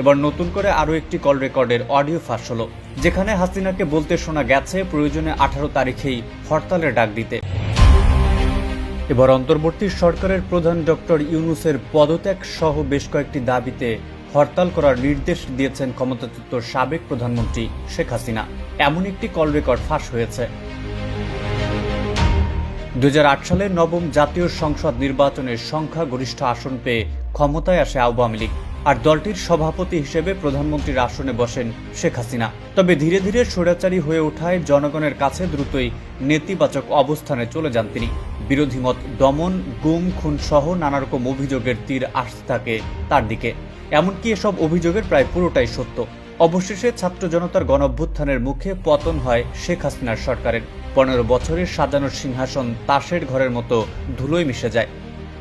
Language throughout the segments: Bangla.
এবার নতুন করে আরও একটি কল রেকর্ডের অডিও ফাঁস হলো, যেখানে হাসিনাকে বলতে শোনা গেছে প্রয়োজনে আঠারো তারিখেই হরতালের ডাক দিতে। এবার অন্তর্বর্তী সরকারের প্রধান ডক্টর ইউনুসের পদত্যাগ সহ বেশ কয়েকটি দাবিতে হরতাল করার নির্দেশ দিয়েছেন ক্ষমতাচ্যুত সাবেক প্রধানমন্ত্রী শেখ হাসিনা। এমন একটি কল রেকর্ড ফাঁস হয়েছে। দু সালে নবম জাতীয় সংসদ নির্বাচনের সংখ্যাগরিষ্ঠ আসন পেয়ে ক্ষমতায় আসে আওয়ামী লীগ। আর দলটির সভাপতি হিসেবে প্রধানমন্ত্রীর আসনে বসেন শেখ হাসিনা। তবে ধীরে ধীরে স্বৈরাচারী হয়ে ওঠায় জনগণের কাছে দ্রুতই নেতিবাচক অবস্থানে চলে যান তিনি। বিরোধী মত দমন, গুম, খুন সহ নানা রকম অভিযোগের তীর আসতে থাকে তার দিকে। এমনকি এসব অভিযোগের প্রায় পুরোটাই সত্য। অবশেষে ছাত্র জনতার গণঅভ্যুত্থানের মুখে পতন হয় শেখ হাসিনার সরকারের। পনেরো বছরের সাজানো সিংহাসন তাসের ঘরের মতো ধুলোয় মিশে যায়।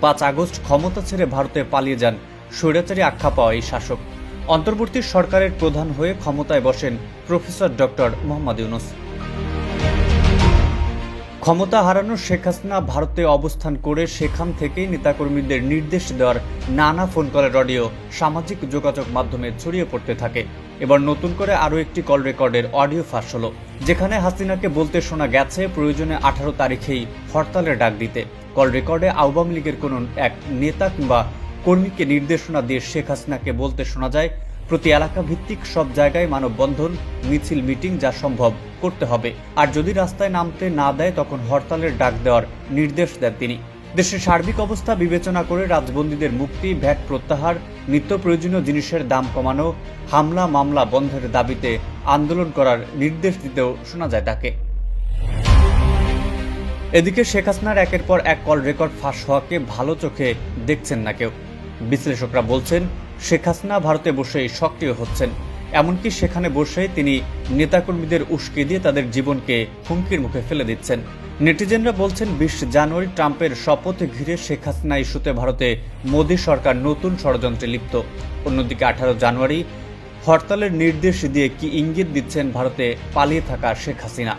পাঁচ আগস্ট ক্ষমতা ছেড়ে ভারতে পালিয়ে যান স্বৈরাচারী আখ্যা পাওয়া এই শাসক। অন্তর্বর্তী সরকারের প্রধান হয়ে ক্ষমতায় বসেন প্রফেসর ডক্টর মোহাম্মদ ইউনুস। ক্ষমতা হারানো শেখ হাসিনা ভারতে অবস্থান করে সেখান থেকেই নেতাকর্মীদের নির্দেশ দেওয়ার নানা ফোন কলের অডিও সামাজিক যোগাযোগ মাধ্যমে ছড়িয়ে পড়তে থাকে। এবার নতুন করে আরও একটি কল রেকর্ডের অডিও ফাঁস হলো। যেখানে হাসিনাকে বলতে শোনা গেছে, প্রয়োজনে আঠারো তারিখেই হরতালের ডাক দিতে। কল রেকর্ডে আওয়ামী লীগের কোনো এক নেতা কিংবা কর্মীকে নির্দেশনা দিয়ে শেখ হাসিনাকে বলতে শোনা যায়, প্রতি এলাকা ভিত্তিক সব জায়গায় মানববন্ধন, মিছিল, মিটিং যা সম্ভব করতে হবে। আর যদি রাস্তায় নামতে না দেয়, তখন হরতালের ডাক দেওয়ার নির্দেশ দেন তিনি। দেশের সার্বিক অবস্থা বিবেচনা করে রাজবন্দীদের মুক্তি, ভ্যাট প্রত্যাহার, নিত্য প্রয়োজনীয় জিনিসের দাম কমানো, হামলা, মামলা বন্ধের দাবিতে আন্দোলন করার নির্দেশ দিতেও শোনা যায় তাকে। এদিকে শেখ হাসিনার একের পর এক কল রেকর্ড ফাঁস হওয়াকে ভালো চোখে দেখছেন না কেউ। বিশ্লেষকরা বলছেন, শেখ হাসিনা ভারতে বসেই সক্রিয় হচ্ছেন। এমনকি সেখানে বসেই তিনি নেতাকর্মীদের উস্কে দিয়ে তাদের জীবনকে হুমকির মুখে ফেলে দিচ্ছেন। নেটিজেনরা বলছেন, বিশ জানুয়ারি ট্রাম্পের শপথ ঘিরে শেখ হাসিনা ইস্যুতে ভারতে মোদী সরকার নতুন ষড়যন্ত্রে লিপ্ত। অন্যদিকে আঠারো জানুয়ারি হরতালের নির্দেশ দিয়ে কি ইঙ্গিত দিচ্ছেন, ভারতে পালিয়ে থাকা শেখ হাসিনা।